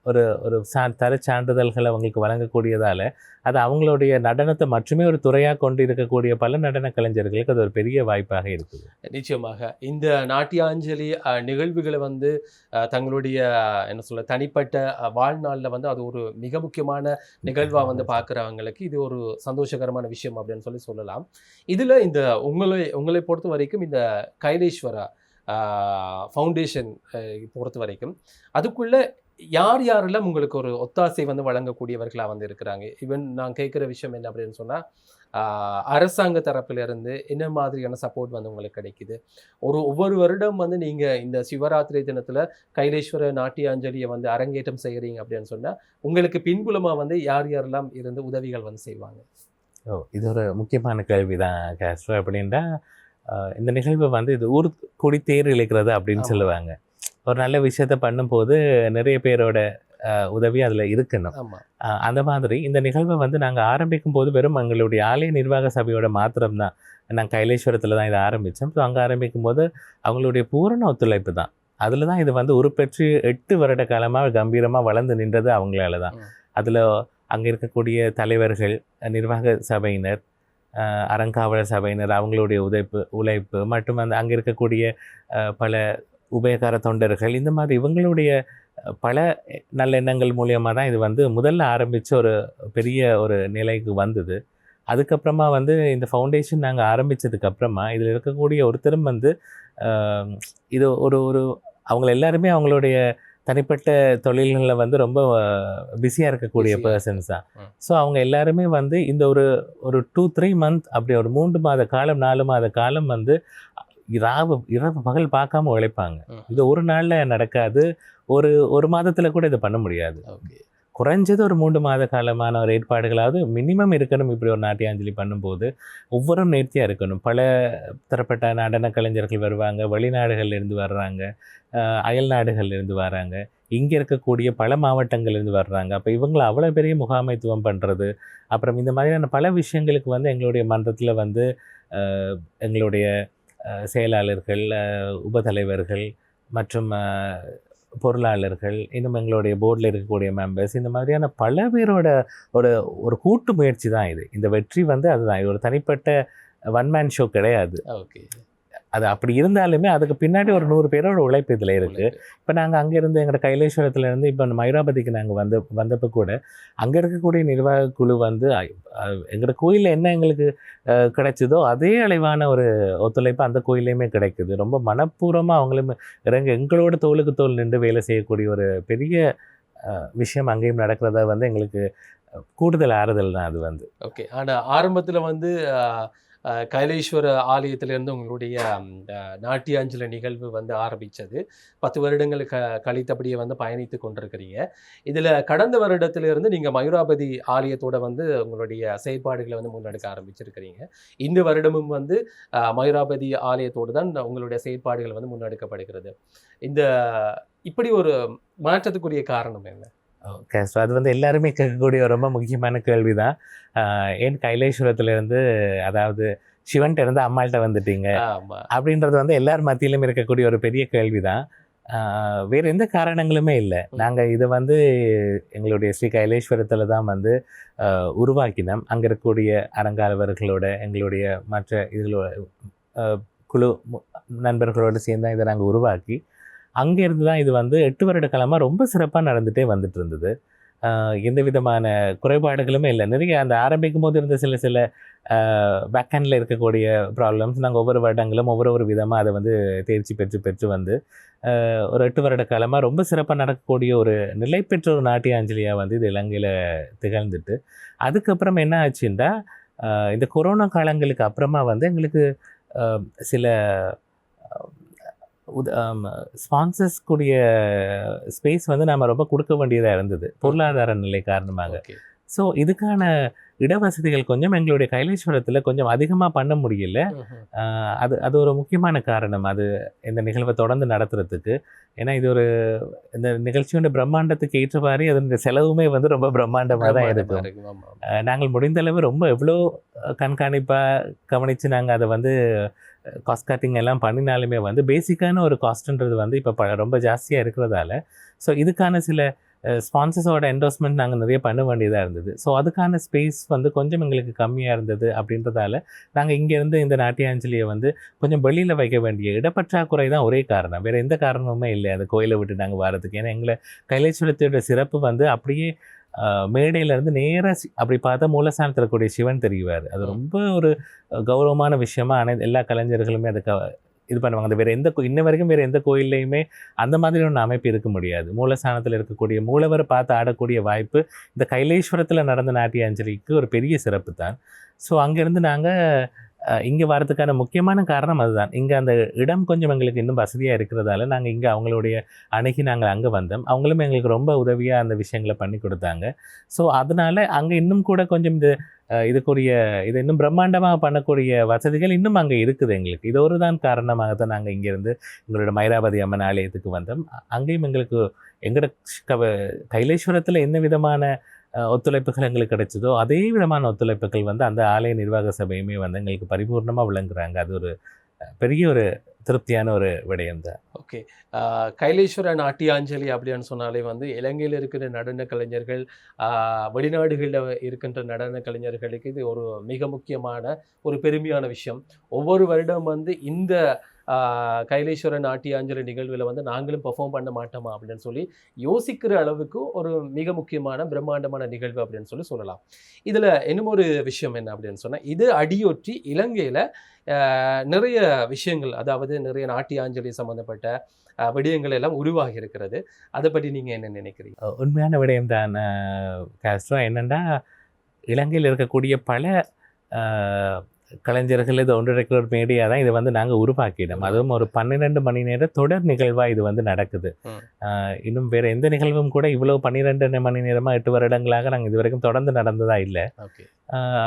ஒரு ஒரு சா தர சான்றிதழ்கள் அவங்களுக்கு வழங்கக்கூடியதால் அது அவங்களுடைய நடனத்தை மட்டுமே ஒரு துறையாக கொண்டு இருக்கக்கூடிய பல நடன கலைஞர்களுக்கு அது ஒரு பெரிய வாய்ப்பாக இருக்குது. நிச்சயமாக. இந்த நாட்டியாஞ்சலி நிகழ்வுகளை வந்து தங்களுடைய என்ன சொல்ல தனிப்பட்ட வாழ்நாள்ல வந்து அது ஒரு மிக முக்கியமான நிகழ்வா வந்து பார்க்குறவங்களுக்கு இது ஒரு சந்தோஷகரமான விஷயம் அப்படின்னு சொல்லி சொல்லலாம். இதுல இந்த உங்களை உங்களை பொறுத்த வரைக்கும் இந்த கைலேஸ்வரா ஃபவுண்டேஷன் பொறுத்த வரைக்கும் அதுக்குள்ள யார் யாரெல்லாம் உங்களுக்கு ஒரு ஒத்தாசை வந்து வழங்கக்கூடியவர்களா வந்து இருக்கிறாங்க? ஈவன் நான் கேட்குற விஷயம் என்ன அப்படின்னு சொன்னா ஆஹ், அரசாங்க தரப்புல இருந்து என்ன மாதிரியான சப்போர்ட் வந்து உங்களுக்கு கிடைக்குது? ஒரு ஒவ்வொரு வருடம் வந்து நீங்க இந்த சிவராத்திரி தினத்துல கைலேஸ்வர நாட்டியாஞ்சலியை வந்து அரங்கேற்றம் செய்கிறீங்க அப்படின்னு சொன்னா உங்களுக்கு பின்புலமா வந்து யார் யாரெல்லாம் இருந்து உதவிகள் வந்து செய்வாங்க? ஓ இது ஒரு முக்கியமான கேள்வி தான் கேஸ்ட்ரோ அப்படின்னா இந்த நிகழ்வு வந்து இது ஊர் கூடி தேர் இழைக்கிறது அப்படின்னு. சொல்லுவாங்க. ஒரு நல்ல விஷயத்த பண்ணும்போது நிறைய பேரோட உதவி அதில் இருக்கணும். அந்த மாதிரி இந்த நிகழ்வை வந்து நாங்கள் ஆரம்பிக்கும் போது வெறும் எங்களுடைய ஆலய நிர்வாக சபையோட மாத்திரம் தான் நாங்கள் கைலேஸ்வரத்தில் தான் இதை ஆரம்பித்தோம் ஸோ அங்கே ஆரம்பிக்கும் போது அவங்களுடைய பூரண ஒத்துழைப்பு தான். அதில் தான் இது வந்து உருப்பெற்று எட்டு வருட காலமாக கம்பீரமாக வளர்ந்து நின்றது அவங்களால தான். அதில் அங்கே இருக்கக்கூடிய தலைவர்கள் நிர்வாக சபையினர் அறங்காவலர் சபையினர் அவங்களுடைய உழைப்பு உழைப்பு மற்றும் அந்த அங்கே இருக்கக்கூடிய பல உபயகார தொண்டர்கள் இந்த மாதிரி இவங்களுடைய பல நல்லெண்ணங்கள் மூலியமாக தான் இது வந்து முதல்ல ஆரம்பித்த ஒரு பெரிய ஒரு நிலைக்கு வந்தது அதுக்கப்புறமா வந்து இந்த ஃபவுண்டேஷன் நாங்கள் ஆரம்பித்ததுக்கு அப்புறமா இதில் இருக்கக்கூடிய ஒருத்தரும் வந்து இது ஒரு ஒரு அவங்க எல்லாருமே அவங்களுடைய தனிப்பட்ட தொழில்களில் வந்து ரொம்ப பிஸியாக இருக்கக்கூடிய. பர்சன்ஸ் தான். ஸோ அவங்க எல்லாருமே வந்து இந்த ஒரு ஒரு டூ த்ரீ மந்த் அப்படி ஒரு மூன்று மாத காலம் நாலு மாத காலம் வந்து இரவு இரவு பகல் பார்க்காம உழைப்பாங்க. இது ஒரு நாள்ல நடக்காது. ஒரு ஒரு மாதத்துல கூட இதை பண்ண முடியாது. குறைஞ்சது ஒரு மூன்று மாத காலமான ஒரு ஏற்பாடுகளாவது மினிமம் இருக்கணும். இப்படி ஒரு நாட்டியாஞ்சலி பண்ணும்போது ஒவ்வொரும் நேர்த்தியாக இருக்கணும். பல தரப்பட்ட நடன கலைஞர்கள் வருவாங்க. வெளிநாடுகள்ல இருந்து வர்றாங்க அயல் நாடுகள்ல இருந்து வராங்க. இங்கே இருக்கக்கூடிய பல மாவட்டங்கள்ல இருந்து வர்றாங்க. அப்போ இவங்களை அவ்வளோ பெரிய முகாமைத்துவம் பண்ணுறது அப்புறம் இந்த மாதிரியான பல விஷயங்களுக்கு வந்து எங்களுடைய மன்றத்தில் வந்து எங்களுடைய செயலாளர்கள் உபதலைவர்கள் மற்றும் பொருளாளர்கள் இன்னும் எங்களுடைய போர்டில் இருக்கக்கூடிய மெம்பர்ஸ் இந்த மாதிரியான பல பேரோட ஒரு ஒரு கூட்டு முயற்சி தான் இது. இந்த வெற்றி வந்து அதுதான். இது ஒரு தனிப்பட்ட ஒன் மேன் ஷோ கிடையாது. ஓகே. அது அப்படி இருந்தாலுமே அதுக்கு பின்னாடி ஒரு நூறு பேரோட உழைப்பு இதில் இருக்குது இப்போ நாங்கள் அங்கேருந்து எங்களோட கைலேஸ்வரத்துல இருந்து இப்போ மைராபதிக்கு நாங்கள் வந்து வந்தப்போ கூட அங்கே இருக்கக்கூடிய நிர்வாக குழு வந்து எங்களோட கோயிலில் என்ன எங்களுக்கு கிடைச்சதோ அதே அளவான ஒரு ஒத்துழைப்பு அந்த கோயிலையுமே கிடைக்குது. ரொம்ப மனப்பூர்வமாக அவங்களும் இறங்க எங்களோட தோளுக்கு தோல் நின்று வேலை செய்யக்கூடிய ஒரு பெரிய விஷயம் அங்கேயும் நடக்கிறதா வந்து எங்களுக்கு கூடுதல் ஆறுதல் தான் அது வந்து. ஓகே. ஆனா ஆரம்பத்துல வந்து கைலேஸ்வர ஆலயத்திலிருந்து உங்களுடைய நாட்டியாஞ்சல நிகழ்வு வந்து ஆரம்பித்தது பத்து வருடங்கள் க கழித்தபடியே வந்து பயணித்து கொண்டிருக்கிறீங்க. இதில் கடந்த வருடத்திலிருந்து நீங்கள் மயூராபதி ஆலயத்தோட வந்து உங்களுடைய செயற்பாடுகளை வந்து முன்னெடுக்க ஆரம்பிச்சிருக்கிறீங்க. இந்த வருடமும் வந்து மயூராபதி ஆலயத்தோடு தான் உங்களுடைய செயற்பாடுகள் வந்து முன்னெடுக்கப்படுகிறது. இந்த இப்படி ஒரு மாற்றத்துக்குரிய காரணம் என்ன? ஓகே ஸோ அது வந்து எல்லாருமே கேட்கக்கூடிய ரொம்ப முக்கியமான கேள்வி தான் ஏன் கைலேஸ்வரத்துலேருந்து அதாவது சிவன்கிட்ட இருந்து அம்மாள்கிட்ட வந்துட்டீங்க? அப்படின்றது வந்து எல்லார் மத்தியிலும் இருக்கக்கூடிய ஒரு பெரிய கேள்வி தான் வேறு எந்த காரணங்களுமே இல்லை. நாங்கள் இதை வந்து எங்களுடைய ஸ்ரீ கைலேஸ்வரத்தில் தான் வந்து உருவாக்கினோம். அங்கே இருக்கக்கூடிய அறங்காலவர்களோட எங்களுடைய மற்ற இதிலோட ஆஹ், குழு நண்பர்களோடு சேர்ந்து இதை நாங்கள் உருவாக்கி அங்கேருந்து தான் இது வந்து எட்டு வருட காலமாக ரொம்ப சிறப்பாக நடந்துகிட்டே வந்துட்டு இருந்தது. எந்த விதமான குறைபாடுகளுமே இல்லை. நிறைய அந்த ஆரம்பிக்கும் போது இருந்த சில சில பேக்கெண்டில் இருக்கக்கூடிய ப்ராப்ளம்ஸ் நாங்கள் ஒவ்வொரு வருடங்களும் ஒவ்வொரு ஒரு விதமாக அதை வந்து தேர்ச்சி பெற்று பெற்று வந்து ஒரு எட்டு வருட காலமாக ரொம்ப சிறப்பாக நடக்கக்கூடிய ஒரு நிலை பெற்ற ஒரு நாட்டியாஞ்சலியாக வந்து இது இலங்கையில் திகழ்ந்துட்டு அதுக்கப்புறம் என்ன ஆச்சுன்னா இந்த கொரோனா காலங்களுக்கு அப்புறமா வந்து எங்களுக்கு சில ஸ்பான்சர்ஸ் கூடிய ஸ்பேஸ் வந்து நம்ம ரொம்ப கொடுக்க வேண்டியதாக இருந்தது. பொருளாதார நிலை காரணமாக. ஸோ இதுக்கான இடவசதிகள் கொஞ்சம் எங்களுடைய கைலேஸ்வரத்தில் கொஞ்சம் அதிகமாக பண்ண முடியல. அது அது ஒரு முக்கியமான காரணம். அது இந்த நிகழ்வை தொடர்ந்து நடத்துறதுக்கு. ஏன்னா இது ஒரு இந்த நிகழ்ச்சியோட பிரம்மாண்டத்துக்கு ஏற்றவாறு அதனுடைய செலவுமே வந்து ரொம்ப பிரம்மாண்டமாக தான் இருக்கும். நாங்கள் முடிந்த அளவு ரொம்ப எவ்வளோ கண்காணிப்பாக கவனித்து நாங்கள் அதை வந்து காஸ்ட் கட்டிங் எல்லாம் பண்ணினாலுமே வந்து பேசிக்கான ஒரு காஸ்ட்டுன்றது வந்து இப்போ ப ரொம்ப ஜாஸ்தியாக இருக்கிறதால. ஸோ இதுக்கான சில ஸ்பான்சர்ஸோட என்டோஸ்மெண்ட் நாங்கள் நிறைய பண்ண வேண்டியதாக இருந்தது. ஸோ அதுக்கான ஸ்பேஸ் வந்து கொஞ்சம் எங்களுக்கு கம்மியாக இருந்தது அப்படின்றதால நாங்கள் இங்கேருந்து இந்த நாட்டியாஞ்சலியை வந்து கொஞ்சம் வெளியில் வைக்க வேண்டிய இடப்பற்றாக்குறை தான் ஒரே காரணம். வேறு எந்த காரணமுமே இல்லை. அந்த கோயிலை விட்டு நாங்கள் வரதுக்கு. ஏன்னா எங்களை கைலேஸ்வரத்தோட சிறப்பு வந்து அப்படியே ஆஹ், மேடையில இருந்து நேராக அப்படி பார்த்தா மூலஸ்தானத்தில் இருக்கக்கூடிய சிவன் தெரிவார் அது. ரொம்ப ஒரு கௌரவமான விஷயமா அனை எல்லா கலைஞர்களுமே அதை க இது பண்ணுவாங்க. அது வேறு எந்த இன்ன வரைக்கும் வேறு எந்த கோயில்லையுமே அந்த மாதிரி ஒன்று அமைப்பு இருக்க முடியாது. மூலஸ்தானத்தில் இருக்கக்கூடிய மூலவரை பார்த்து ஆடக்கூடிய வாய்ப்பு இந்த கைலேஸ்வரத்தில் நடந்த நாட்டிய அஞ்சலிக்கு ஒரு பெரிய சிறப்பு தான். ஸோ அங்கேருந்து நாங்கள் இங்கே வரதுக்கான முக்கியமான காரணம் அதுதான் இங்கே அந்த இடம் கொஞ்சம் எங்களுக்கு இன்னும் வசதியாக இருக்கிறதால நாங்கள் இங்கே அவங்களுடைய அணுகி நாங்கள் அங்கே வந்தோம் அவங்களும் எங்களுக்கு ரொம்ப உதவியாக அந்த விஷயங்களை பண்ணி கொடுத்தாங்க ஸோ அதனால அங்கே இன்னும் கூட கொஞ்சம் இந்த இதுக்குரிய இதை இன்னும் பிரம்மாண்டமாக பண்ணக்கூடிய வசதிகள் இன்னும் அங்கே இருக்குது எங்களுக்கு இது ஒரு தான் காரணமாக தான் நாங்கள் இங்கேருந்து எங்களோட மைராபதி அம்மன் ஆலயத்துக்கு வந்தோம் அங்கேயும் எங்களுக்கு எங்களோட க கைலேஸ்வரத்தில் என்ன விதமான ஒத்துழைப்புகள் எங்களுக்கு கிடைச்சதோ அதே விதமான ஒத்துழைப்புகள் வந்து அந்த ஆலய நிர்வாக சபையுமே வந்து எங்களுக்கு பரிபூர்ணமாக விளங்குறாங்க. அது ஒரு பெரிய ஒரு திருப்தியான ஒரு விடயம் தான். ஓகே. கைலேஸ்வர நாட்டியாஞ்சலி அப்படின்னு சொன்னாலே வந்து இலங்கையில் இருக்கிற நடன கலைஞர்கள் வெளிநாடுகளில் இருக்கின்ற நடன கலைஞர்களுக்கு இது ஒரு மிக முக்கியமான ஒரு பெருமையான விஷயம். ஒவ்வொரு வருடம் வந்து இந்த கைலேஸ்வரன் நாட்டியாஞ்சலி நிகழ்வில் வந்து நாங்களும் பெர்ஃபார்ம் பண்ண மாட்டோமா அப்படின்னு சொல்லி யோசிக்கிற அளவுக்கு ஒரு மிக முக்கியமான பிரம்மாண்டமான நிகழ்வு அப்படின்னு சொல்லி சொல்லலாம். இதில் இன்னும் ஒரு விஷயம் என்ன அப்படின்னு சொன்னால் இது அடியொற்றி இலங்கையில் நிறைய விஷயங்கள் அதாவது நிறைய நாட்டியாஞ்சலி சம்மந்தப்பட்ட விடயங்கள் எல்லாம் உருவாகி இருக்கிறது. அதை பற்றி நீங்கள் என்ன நினைக்கிறீங்க? உண்மையான விடயம் தான். கஷ்டம் என்னென்னா இலங்கையில் இருக்கக்கூடிய பல கலைஞர்கள் இது ஒன்றிணைக்கிற ஒரு மேடையாக தான். இதை வந்து நாங்கள் உருவாக்கினோம். அதுவும் ஒரு பன்னிரெண்டு மணி நேர தொடர் நிகழ்வாக இது வந்து நடக்குது. இன்னும் வேறு எந்த நிகழ்வும் கூட இவ்வளோ பன்னிரெண்டு மணி நேரமாக எட்டு வருடங்களாக நாங்கள் இது வரைக்கும் தொடர்ந்து நடந்ததா இல்லை.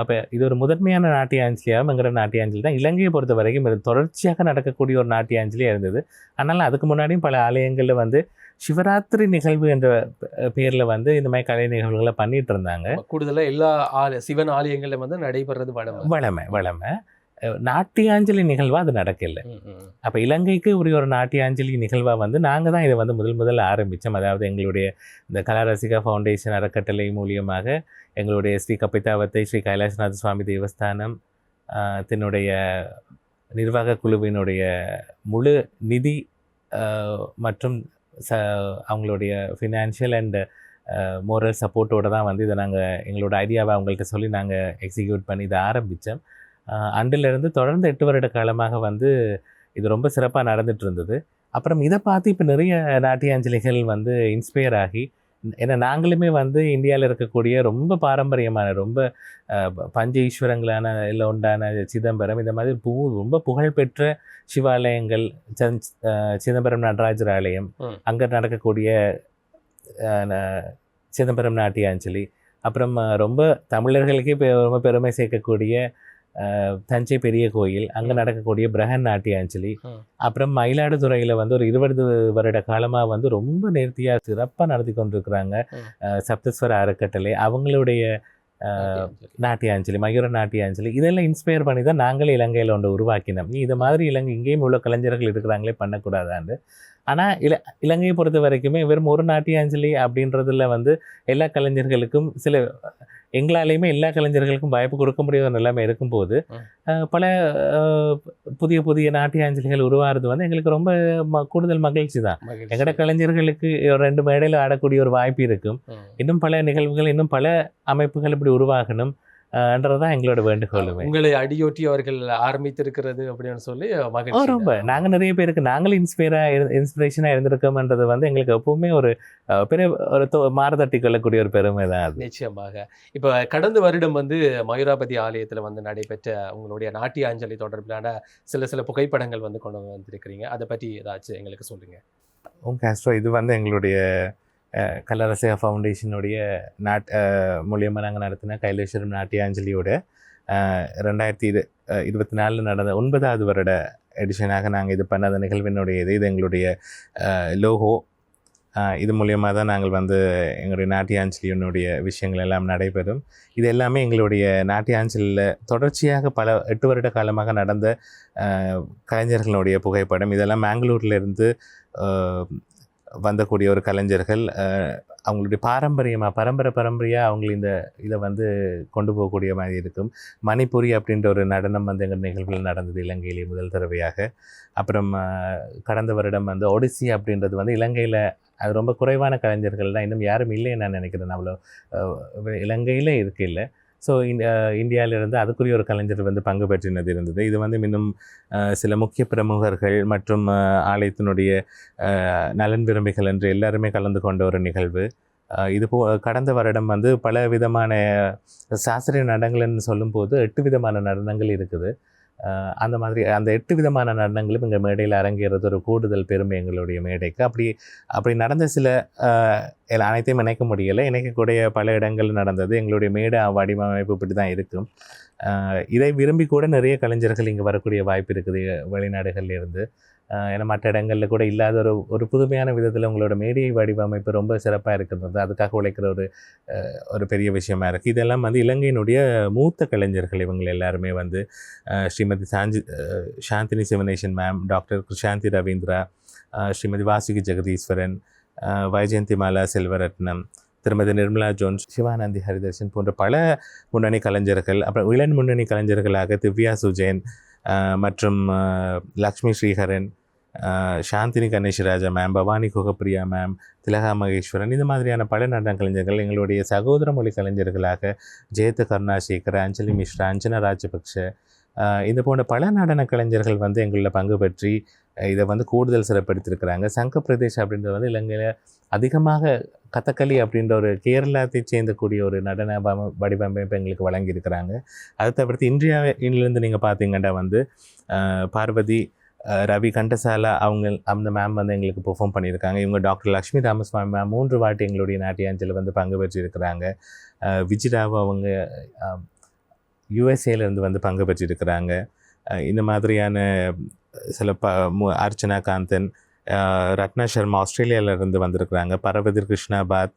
அப்போ இது ஒரு முதன்மையான நாட்டியாஞ்சலியாகங்கிற நாட்டியாஞ்சலி தான். இலங்கையை பொறுத்த வரைக்கும் இது தொடர்ச்சியாக நடக்கக்கூடிய ஒரு நாட்டியாஞ்சலியாக இருந்தது. அதனால் அதுக்கு முன்னாடியும் பல ஆலயங்களில் வந்து சிவராத்திரி நிகழ்வு என்ற பேரில் வந்து இந்த மாதிரி கலை நிகழ்வுகளை பண்ணிட்டு இருந்தாங்க. கூடுதலா எல்லா ஆல சிவன் ஆலயங்கள்ல வந்து நடைபெறது வளமை வளமை அஹ் நாட்டியாஞ்சலி நிகழ்வாக அது நடக்கல. அப்போ இலங்கைக்கு உரிய ஒரு நாட்டியாஞ்சலி நிகழ்வாக வந்து நாங்கள் தான் இதை வந்து முதல் முதல்ல ஆரம்பித்தோம் அதாவது எங்களுடைய இந்த கலாரசிகா ஃபவுண்டேஷன் அறக்கட்டளை மூலியமாக எங்களுடைய ஸ்ரீ கபிதாவத்தை ஸ்ரீ கைலாசநாத சுவாமி தேவஸ்தானம் தன்னுடைய நிர்வாக குழுவினுடைய முழு நிதி மற்றும் ச அவங்களுடைய ஃபினான்ஷியல் அண்டு மோரல் சப்போர்ட்டோட தான் வந்து இதை நாங்கள் எங்களோட ஐடியாவை அவங்கள்ட்ட சொல்லி நாங்கள் எக்ஸிக்யூட் பண்ணி இதை ஆரம்பித்தோம் அன்றிலிருந்து தொடர்ந்து எட்டு வருட காலமாக வந்து இது ரொம்ப சிறப்பாக நடந்துகிட்டு இருந்தது. அப்புறம் இதை பார்த்து இப்போ நிறைய நாட்டியாஞ்சலிகள் வந்து இன்ஸ்பயர் ஆகி ஏன்னா நாங்களுமே வந்து இந்தியாவில் இருக்கக்கூடிய ரொம்ப பாரம்பரியமான ரொம்ப பஞ்ச ஈஸ்வரங்களான இல்லை உண்டான சிதம்பரம் இந்த மாதிரி பூ ரொம்ப புகழ்பெற்ற சிவாலயங்கள் சிதம்பரம் நடராஜர் ஆலயம். அங்கே நடக்கக்கூடிய சிதம்பரம் நாட்டியாஞ்சலி அப்புறம் ரொம்ப தமிழர்களுக்கே ரொம்ப பெருமை சேர்க்கக்கூடிய தஞ்சை பெரிய கோயில் அங்கே. நடக்கக்கூடிய பிரகன் நாட்டியாஞ்சலி. அப்புறம் மயிலாடுதுறையில் வந்து ஒரு இருபது வருட காலமாக வந்து ரொம்ப நேர்த்தியாக சிறப்பாக நடத்தி கொண்டிருக்கிறாங்க சப்தஸ்வர அறக்கட்டளை அவங்களுடைய நாட்டியாஞ்சலி. மயூர நாட்டியாஞ்சலி இதெல்லாம் இன்ஸ்பயர் பண்ணி தான் நாங்களே இலங்கையில் ஒன்று உருவாக்கினோம் நீ இது மாதிரி இலங்கை இங்கேயும் உள்ள கலைஞர்கள் இருக்கிறாங்களே பண்ணக்கூடாதான்னு ஆனால் இல இலங்கையை பொறுத்த வரைக்குமே வெறும் ஒரு நாட்டியாஞ்சலி அப்படின்றதுல வந்து எல்லா கலைஞர்களுக்கும் சில எங்களாலேயுமே எல்லா கலைஞர்களுக்கும் வாய்ப்பு கொடுக்க முடியாத நிலைமை இருக்கும்போது பல புதிய புதிய நாட்டியாஞ்சலிகள் உருவாகிறது வந்து எங்களுக்கு ரொம்ப கூடுதல் மகிழ்ச்சி தான். எங்கட கலைஞர்களுக்கு ஒரு ரெண்டு மேடையில் ஆடக்கூடிய ஒரு வாய்ப்பு இருக்கும். இன்னும் பல நிகழ்வுகள் இன்னும் பல அமைப்புகள் இப்படி உருவாகணும் அஹ், என்றதுதான் எங்களோட வேண்டுகோளுமே. உங்களை அடியொட்டி அவர்கள் ஆரம்பித்திருக்கிறது அப்படின்னு சொல்லி மகிழ்ச்சி. ரொம்ப. நாங்கள் நிறைய பேருக்கு நாங்களும் இன்ஸ்பயரா இன்ஸ்பிரேஷனாக இருந்திருக்கோம்ன்றது வந்து எங்களுக்கு எப்பவுமே ஒரு பெரிய ஒரு மாறுதட்டி கொள்ளக்கூடிய ஒரு பெருமை தான் அது. நிச்சயமாக. இப்ப கடந்த வருடம் வந்து மயூராபதி ஆலயத்துல வந்து நடைபெற்ற உங்களுடைய நாட்டியாஞ்சலி தொடர்பிலான சில சில புகைப்படங்கள் வந்து கொண்டு வந்திருக்கிறீங்க. அதை பற்றி ஏதாச்சும் எங்களுக்கு சொல்லுங்க. உங்க காஸ்ட்ரோ இது வந்து எங்களுடைய அஹ், ஃபவுண்டேஷனுடைய நாட் மூலியமாக நாங்கள் நடத்தின கைலேஸ்வரம் நாட்டியாஞ்சலியோட ரெண்டாயிரத்தி இரு இருபத்தி நாலில் நடந்த ஒன்பதாவது வருட எடிஷனாக நாங்கள் இது பண்ண அந்த நிகழ்வினுடைய இது இது எங்களுடைய லோகோ. இது மூலியமாக தான் நாங்கள் வந்து எங்களுடைய நாட்டியாஞ்சலியினுடைய விஷயங்கள் எல்லாம் நடைபெறும். இது எல்லாமே எங்களுடைய நாட்டியாஞ்சலியில் தொடர்ச்சியாக பல எட்டு வருட காலமாக நடந்த கலைஞர்களுடைய புகைப்படம். இதெல்லாம் மேங்களூர்லேருந்து வந்தக்கூடிய ஒரு கலைஞர்கள் அவங்களுடைய பாரம்பரியமாக பரம்பரை பரம்பரையாக அவங்க இந்த இதை வந்து கொண்டு போகக்கூடிய மாதிரி இருக்கும். மணிப்புரி அப்படின்ற ஒரு நடனம் வந்து எங்கள் நிகழ்வில் நடந்தது இலங்கையிலே முதல் தடவையாக. அப்புறம் கடந்த வருடம் வந்து ஒடிசி அப்படின்றது வந்து இலங்கையில் அது ரொம்ப குறைவான கலைஞர்கள் தான். இன்னும் யாரும் இல்லைன்னு நான் நினைக்கிறேன். அவ்வளோ இலங்கையில் இருக்கு ஸோ இந்த இந்தியாவிலிருந்து அதுக்குரிய ஒரு கலைஞர் வந்து பங்கு பெற்றினது இருந்தது. இது வந்து இன்னும் சில முக்கிய பிரமுகர்கள் மற்றும் ஆலயத்தினுடைய நலன் விரும்பிகள் என்று எல்லாருமே கலந்து கொண்ட ஒரு நிகழ்வு. இது போ கடந்த வருடம் வந்து பல விதமான சாஸ்திரிய நடனங்கள்னு சொல்லும்போது எட்டு விதமான நடனங்கள் இருக்குது. அந்த மாதிரி அந்த எட்டு விதமான நடனங்களும் எங்கள் மேடையில் அரங்கேறது ஒரு கூடுதல் பெருமை எங்களுடைய மேடைக்கு. அப்படி அப்படி நடந்த சில அனைத்தையும் இணைக்க முடியலை. இணைக்கக்கூடிய பல இடங்கள் நடந்தது. எங்களுடைய மேடை வடிவமைப்பு இப்படி தான் இருக்கும். இதை விரும்பி கூட நிறைய கலைஞர்கள் இங்கே வரக்கூடிய வாய்ப்பு இருக்குது வெளிநாடுகளில் இருந்து. ஏன்னா மற்ற இடங்களில் கூட இல்லாத ஒரு ஒரு புதுமையான விதத்தில் உங்களோட மேடை வடிவமைப்பு ரொம்ப சிறப்பாக இருக்கிறது அதுக்காக உழைக்கிற ஒரு ஒரு பெரிய விஷயமா இருக்குது இதெல்லாம் வந்து இலங்கையினுடைய மூத்த கலைஞர்கள் இவங்க எல்லாருமே வந்து Srimathi Sanchi Chandini Sivaneshan ma'am doctor Krishanthi Ravindra Srimathi Vasuki Jegatheeswaran Vaijayanthi Mala Selvaratnam Thirumathi Nirmala Jones Sivananthi Haridarshan போன்ற பல முன்னணி கலைஞர்கள் அப்புறம் இளன் முன்னணி கலைஞர்களாக திவ்யா சுஜேன் மற்றும் லக்ஷ்மி ஸ்ரீஹரன் சாந்தினி கணேஷ்ராஜா மேம் பவானி குகப்பிரியா மேம் திலகா மகேஸ்வரன் இந்த மாதிரியான பல நடன கலைஞர்கள் எங்களுடைய சகோதர மொழி கலைஞர்களாக ஜெயத்த கருணாசேகர் அஞ்சலி மிஸ்ரா அஞ்சனா ராஜபக்ஷ இது போன்ற பல நடன கலைஞர்கள் வந்து எங்களில் பங்கு பற்றி இதை வந்து கூடுதல் சிறப்படுத்தியிருக்கிறாங்க சங்க பிரதேஷ் அப்படின்றது வந்து இலங்கையில் அதிகமாக கதகளி அப்படின்ற ஒரு கேரளாத்தை சேர்ந்தக்கூடிய ஒரு நடன வ வடிவமைப்பு எங்களுக்கு வழங்கியிருக்கிறாங்க. அதை தவிர்த்து இந்தியாவிலிருந்து நீங்கள் பார்த்தீங்கன்னா வந்து பார்வதி ரவி கண்டசாலா அவங்க அந்த மேம் வந்து எங்களுக்கு பெர்ஃபார்ம் பண்ணியிருக்காங்க. இவங்க டாக்டர் லக்ஷ்மி ராமசுவாமி மேம் மூன்று வாட்டி எங்களுடைய நாட்டியாஞ்சலில் வந்து பங்கு பெற்றிருக்கிறாங்க. விஜிடாவை அவங்க யுஎஸ்ஏலேருந்து வந்து பங்கு பெற்றிருக்கிறாங்க. இந்த மாதிரியான சில ப மு- அர்ச்சனா காந்தன் ரத்னா சர்மா ஆஸ்திரேலியாவிலேருந்து வந்திருக்கிறாங்க. பரவதிர் கிருஷ்ணாபாத்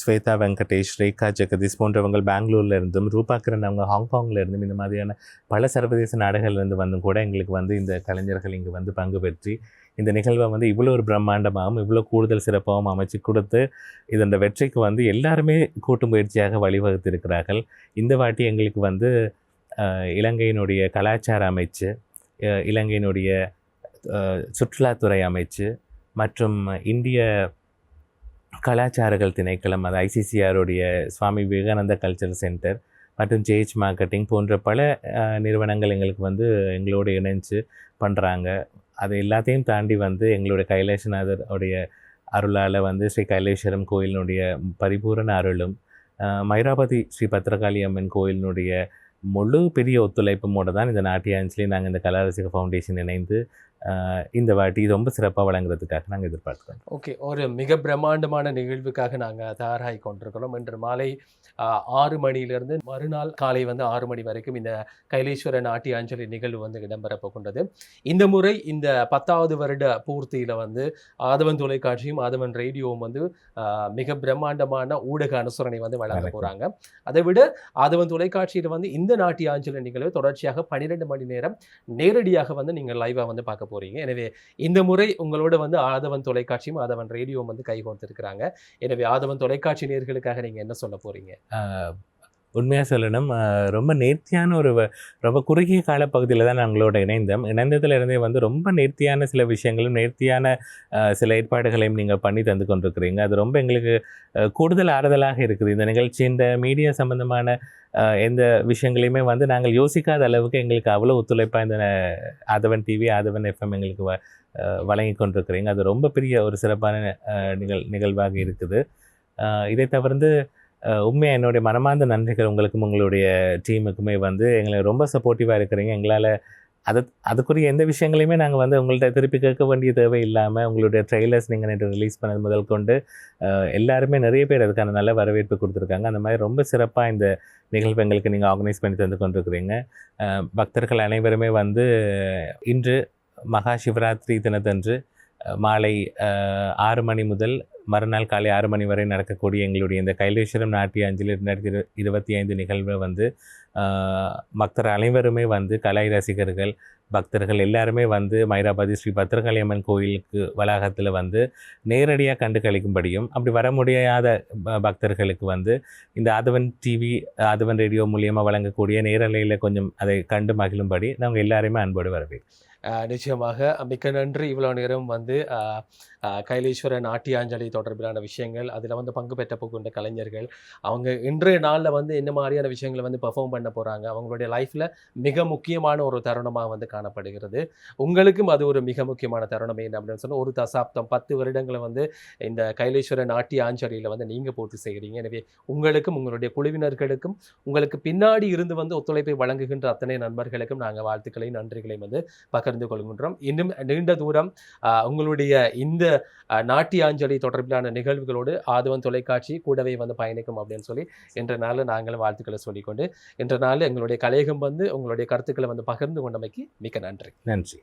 ஸ்வேதா வெங்கடேஷ் ரேகா ஜெகதீஷ் போன்றவங்க பெங்களூர்ல இருந்தும் ரூபா கிரண் அவங்க ஹாங்காங்ல இருந்தும் இந்த மாதிரியான பல சர்வதேச நாடுகள்லேருந்து வந்தும் கூட எங்களுக்கு வந்து இந்த கலைஞர்கள் இங்கே வந்து பங்கு பெற்றி இந்த நிகழ்வை வந்து இவ்வளோ ஒரு பிரம்மாண்டமாகவும் இவ்வளோ கூடுதல் சிறப்பாகவும் அமைச்சு கொடுத்து இதோட வெற்றிக்கு வந்து எல்லாருமே கூட்டு முயற்சியாக வழிவகுத்திருக்கிறார்கள். இந்த வாட்டி எங்களுக்கு வந்து இலங்கையினுடைய கலாச்சார அமைச்சு இலங்கையினுடைய சுற்றுலாத்துறை அமைச்சு மற்றும் இந்திய கலாச்சாரங்கள் திணைக்களம் அது ஐசிசிஆருடைய சுவாமி விவேகானந்தா கல்ச்சரல் சென்டர் மற்றும் ஜேஹெச் மார்க்கெட்டிங் போன்ற பல நிறுவனங்கள் எங்களுக்கு வந்து எங்களோடு இணைஞ்சு பண்ணுறாங்க அது எல்லாத்தையும் தாண்டி வந்து எங்களுடைய கைலாசநாதர் உடைய அருளால் வந்து ஸ்ரீ கைலேஸ்வரம் கோயிலினுடைய பரிபூரண அருளும் மைராபதி ஸ்ரீ பத்திரகாளி அம்மன் கோயிலினுடைய முழு பெரிய ஒத்துழைப்புமோட தான் இந்த நாட்டியாஞ்சலி நாங்கள் இந்த கலாரசிக ஃபவுண்டேஷன் இணைந்து இந்த வாட்டி ரொம்ப சிறப்பாக வழங்குறதுக்காக நாங்கள் எதிர்பார்க்கிறோம். ஓகே ஒரு மிக பிரம்மாண்டமான நிகழ்வுக்காக நாங்கள் தயாராகி கொண்டிருக்கிறோம். இன்று மாலை ஆறு மணியிலிருந்து மறுநாள் காலை வந்து ஆறு மணி வரைக்கும் இந்த கைலேஸ்வர நாட்டிய அஞ்சலி நிகழ்வு வந்து இடம்பெற போகின்றது. இந்த முறை இந்த பத்தாவது வருட பூர்த்தியில் வந்து ஆதவன் தொலைக்காட்சியும் ஆதவன் ரேடியோவும் வந்து மிக பிரம்மாண்டமான ஊடக அனுசரணை வந்து வழங்க. போகிறாங்க அதை விட ஆதவன் தொலைக்காட்சியில் வந்து இந்த நாட்டிய அஞ்சலி நிகழ்வு தொடர்ச்சியாக பன்னிரெண்டு மணி நேரம் நேரடியாக வந்து நீங்கள் லைவாக வந்து பார்க்க போறீங்க. எனவே இந்த முறை உங்களோட வந்து ஆதவன் தொலைக்காட்சியும் ஆதவன் ரேடியோவும் வந்து கைகோர்த்திருக்கிறாங்க. எனவே ஆதவன் தொலைக்காட்சி நேர்களுக்காக நீங்க என்ன சொல்ல போறீங்க? உண்மையாக சொல்லணும் ரொம்ப நேர்த்தியான ஒரு வ- ரொம்ப குறுகிய கால பகுதியில் தான் நாங்களோட இணைந்தோம். இணைந்ததுலேருந்தே வந்து ரொம்ப நேர்த்தியான சில விஷயங்களும் நேர்த்தியான சில ஏற்பாடுகளையும் நீங்கள் பண்ணி தந்து கொண்டிருக்கிறீங்க. அது ரொம்ப எங்களுக்கு கூடுதல் ஆறுதலாக இருக்குது. இந்த நிகழ்ச்சி இந்த மீடியா சம்பந்தமான எந்த விஷயங்களையுமே வந்து நாங்கள் யோசிக்காத அளவுக்கு எங்களுக்கு அவ்வளோ ஒத்துழைப்பாக இந்த ஆதவன் டிவி ஆதவன் எஃப்எம் எங்களுக்கு வ வழங்கி கொண்டிருக்கிறீங்க. அது ரொம்ப பெரிய ஒரு சிறப்பான நிகழ் நிகழ்வாக இருக்குது. இதை தவிர்த்து உண்மையாக என்னுடைய மனமார்ந்த நன்றிகள் உங்களுக்கும் உங்களுடைய டீமுக்குமே வந்து எங்களை ரொம்ப சப்போர்ட்டிவாக இருக்கிறீங்க. எங்களால் அது அதுக்குரிய எந்த விஷயங்களையுமே நாங்கள் வந்து உங்கள்கிட்ட திருப்பி கேட்க வேண்டிய தேவை இல்லாமல் உங்களுடைய ட்ரெய்லர்ஸ் நீங்கள் நேற்று ரிலீஸ் பண்ணது முதல் கொண்டு எல்லாருமே நிறைய பேர் அதுக்கான நல்ல வரவேற்பு கொடுத்துருக்காங்க. அந்த மாதிரி ரொம்ப சிறப்பாக இந்த நிகழ்வு எங்களுக்கு நீங்கள் ஆர்கனைஸ் பண்ணி தந்து கொண்டிருக்கிறீங்க. பக்தர்கள் அனைவருமே வந்து இன்று மகா சிவராத்திரி தினத்தன்று மாலை ஆறு மணி முதல் மறுநாள் காலை ஆறு மணி வரை நடக்கக்கூடிய எங்களுடைய இந்த கைலேஸ்வரம் நாட்டிய அஞ்சலி ரெண்டாயிரத்தி இரு இருபத்தி ஐந்து நிகழ்வை வந்து பக்தர் அனைவருமே வந்து கலை ரசிகர்கள் பக்தர்கள் எல்லாருமே வந்து மைராபாதி ஸ்ரீ பத்திரகாளி அம்மன் கோயிலுக்கு வளாகத்தில் வந்து நேரடியாக கண்டு கழிக்கும்படியும் அப்படி வர முடியாத பக்தர்களுக்கு வந்து இந்த ஆதவன் டிவி ஆதவன் ரேடியோ மூலியமாக வழங்கக்கூடிய நேரலையில் கொஞ்சம் அதை கண்டு மகிழும்படி நாங்கள் எல்லாருமே அன்போடு வரவேன் நிச்சயமாக. மிக்க நன்றி. இவ்வளோ நேரம் வந்து அஹ், நாட்டியாஞ்சலி தொடர்பிலான விஷயங்கள் அதில் வந்து பங்கு பெற்ற போகின்ற கலைஞர்கள் அவங்க இன்றைய நாளில் வந்து என்ன மாதிரியான விஷயங்களை வந்து பெர்ஃபார்ம் பண்ண போகிறாங்க அவங்களுடைய லைஃப்பில் மிக முக்கியமான ஒரு தருணமாக வந்து காணப்படுகிறது. உங்களுக்கும் அது ஒரு மிக முக்கியமான தருணம் என்ன அப்படின்னு சொன்னால் ஒரு தசாப்தம் பத்து வருடங்களை வந்து இந்த கைலேஸ்வர நாட்டிய ஆஞ்சலியில் வந்து நீங்கள் பூர்த்தி செய்கிறீங்க எனவே உங்களுக்கும் உங்களுடைய குழுவினர்களுக்கும் உங்களுக்கு பின்னாடி இருந்து வந்து ஒத்துழைப்பை வழங்குகின்ற அத்தனை நண்பர்களுக்கும் நாங்கள் வாழ்த்துக்களையும் நன்றிகளையும் வந்து தெரிந்து கொள்கின்றோம். இன்னும் நீண்ட தூரம் உங்களுடைய இந்த நாட்டியாஞ்சலி தொடர்பிலான நிகழ்வுகளோடு ஆதவன் தொலைக்காட்சி கூடவே வந்து பயணிக்கும் அப்படின்னு சொல்லி இன்ற நாளில் நாங்களும் வாழ்த்துக்களை சொல்லிக்கொண்டு இன்ற நாள் எங்களுடைய கலையகம் வந்து உங்களுடைய கருத்துக்களை வந்து பகிர்ந்து கொண்டமைக்கு மிக்க நன்றி. நன்றி.